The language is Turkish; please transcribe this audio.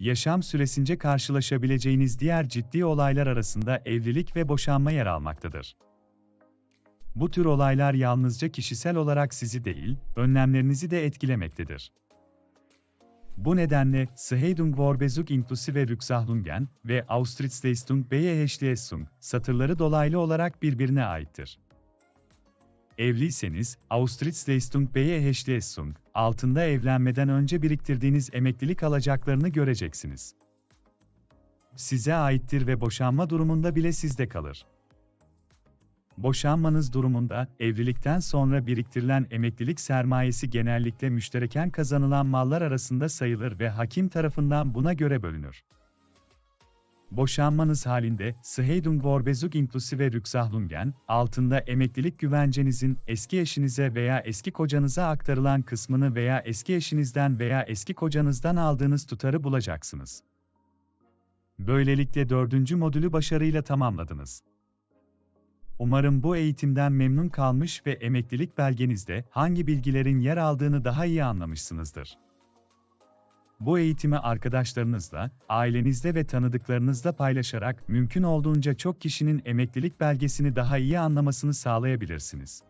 yaşam süresince karşılaşabileceğiniz diğer ciddi olaylar arasında evlilik ve boşanma yer almaktadır. Bu tür olaylar yalnızca kişisel olarak sizi değil, önlemlerinizi de etkilemektedir. Bu nedenle, Scheidung Vorbezug inklusive Rücksahlungen ve Austrittsleistung Beyeheschließung satırları dolaylı olarak birbirine aittir. Evliyseniz, Austrittsleistung Beyeheschließung altında evlenmeden önce biriktirdiğiniz emeklilik alacaklarını göreceksiniz. Size aittir ve boşanma durumunda bile sizde kalır. Boşanmanız durumunda, evlilikten sonra biriktirilen emeklilik sermayesi genellikle müştereken kazanılan mallar arasında sayılır ve hakim tarafından buna göre bölünür. Boşanmanız halinde, Scheidung Vorbezug inklusive Rücksahlungen, altında emeklilik güvencenizin eski eşinize veya eski kocanıza aktarılan kısmını veya eski eşinizden veya eski kocanızdan aldığınız tutarı bulacaksınız. Böylelikle dördüncü modülü başarıyla tamamladınız. Umarım bu eğitimden memnun kalmış ve emeklilik belgenizde hangi bilgilerin yer aldığını daha iyi anlamışsınızdır. Bu eğitimi arkadaşlarınızla, ailenizde ve tanıdıklarınızla paylaşarak mümkün olduğunca çok kişinin emeklilik belgesini daha iyi anlamasını sağlayabilirsiniz.